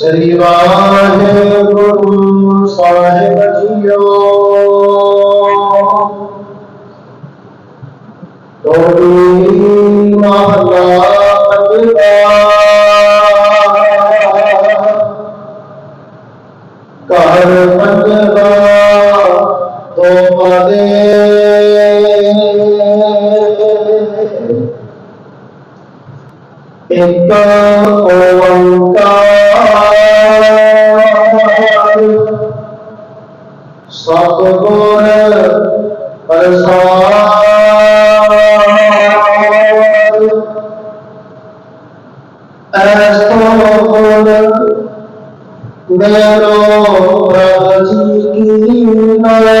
ਸ੍ਰੀ ਵਾਹਿਗੁਰੂ ਸਾਹਿਬ JIO ਤੋੜੀ ਮਹਲਾ ਪੰਜਵਾ ਘਰ ਪੰਜਵਾ ਤੋ ਪਦੇ सतगुण प्रसाद ऐसोगुण मेरो प्रभु जी की नय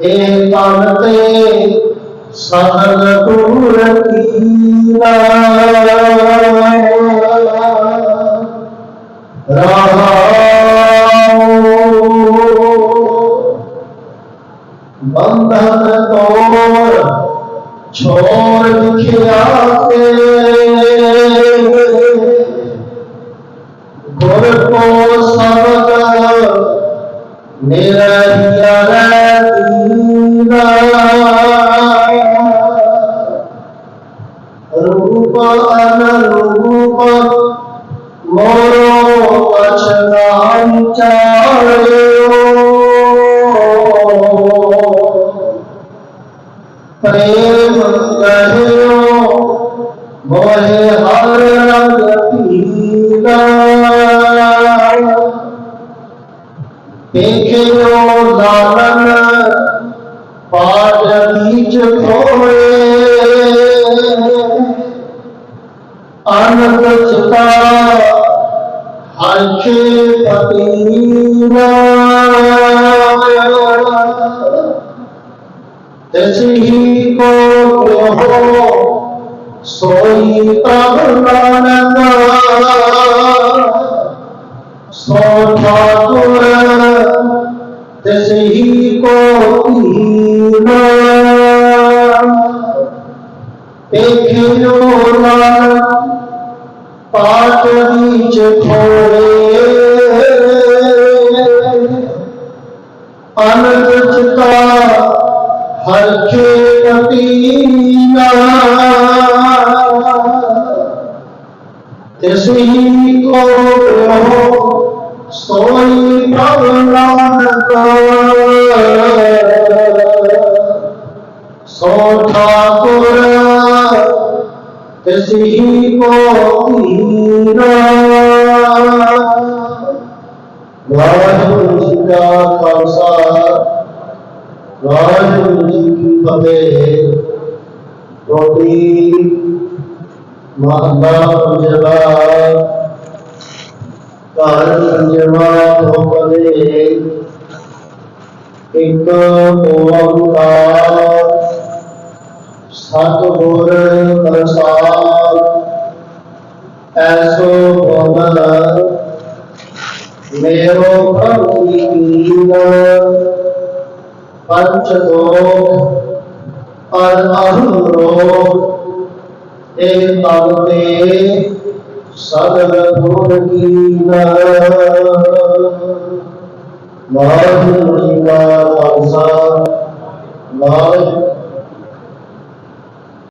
ए पाते सहल पूरकीला बंधन तोड़ छोड़ के आते મોરો વચન ચાલ્યો પ્રેમ કર્યો મોહે હર રંગ પીલા દેખ્યો લાલન પાડ બીજ ખોળે આનંદ ચિતા تجهي قبره سيطرنا صفاتنا تجهي قبرنا اكلنا ਨਾਨਕ ਸੋ ਵਿੱਚ ਖੋਏ ਅਨੰਦ ਚਿਤਾ ਹਰ ਕੇ ਪਤੀਨਾ ਤਿਸਹੀ ਕੋ ਰਹੋ ਸੋਈ ਪ੍ਰਭ ਨਾਨਕ ਸੋ ਤਿਸਹੀ ਕੋ ਵਾਹਿਗੁਰੂ ਜੀ ਕਾ ਖਾਲਸਾ ਵਾਹਿਗੁਰੂ ਜੀ ਕੀ ਫਤਿਹ ਰੋਟੀ ਮਹਲਾ ਪੰਜਵਾ ਘਰ ਪੰਜਵਾ ਹੋਵੇ ਇੱਕ ਓੰਕਾਰ ਸਤਿਗੁਰ ਪ੍ਰਸਾਦ, ਐਸੋ ਭਵਨ ਮੇਰੋ ਪ੍ਰਭੂ ਕੀਨ ਪੰਚ ਲੋਕ, ਅਰ ਅਹੰ ਲੋਕ ਏ ਤਨ ਤੇ ਸਗਲ ਗੁਣ ਕੀਨ ਵਾਹਿਗੁਰੂ ਜੀ ਕਾ ਖਾਲਸਾ